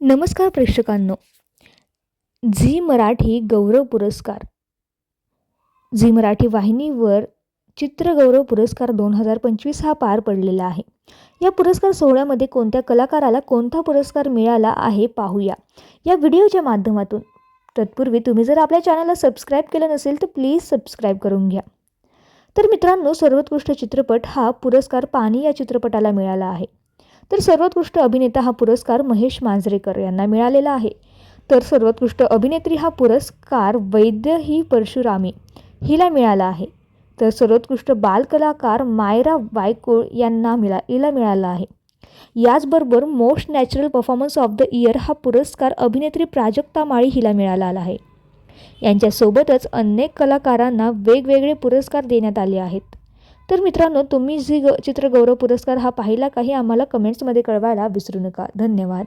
नमस्कार प्रेक्षकांनो. झी मराठी गौरव पुरस्कार. झी मराठी वाहिनीवर चित्रगौरव पुरस्कार दोन हजार पंचवीस हा पार पडलेला आहे. या पुरस्कार सोहळ्यामध्ये कोणत्या कलाकाराला कोणता पुरस्कार मिळाला आहे पाहूया. या व्हिडिओच्या माध्यमातून. तत्पूर्वी तुम्ही जर आपल्या चॅनलला सबस्क्राईब केलं नसेल तर प्लीज सबस्क्राईब करून घ्या. तर मित्रांनो सर्वोत्कृष्ट चित्रपट हा पुरस्कार पाणी या चित्रपटाला मिळाला आहे. तर सर्वोत्कृष्ट अभिनेता हा पुरस्कार महेश मांजरेकर यांना मिळालेला आहे. तर सर्वोत्कृष्ट अभिनेत्री हा पुरस्कार वैद्य ही परशुरामी हिला मिळाला आहे. तर सर्वोत्कृष्ट बालकलाकार मायरा वायकोळ यांना मिळा हिला मिळाला आहे. याचबरोबर most natural performance of the year हा पुरस्कार अभिनेत्री प्राजक्ता माळी हिला मिळाला आहे. यांच्यासोबतच अनेक कलाकारांना वेगवेगळे पुरस्कार देण्यात आले आहेत. तर मित्रांनो तुम्ही जी ग चित्रगौरव पुरस्कार हा पाहिला काही आम्हाला कमेंट्समध्ये कळवायला विसरू नका. धन्यवाद.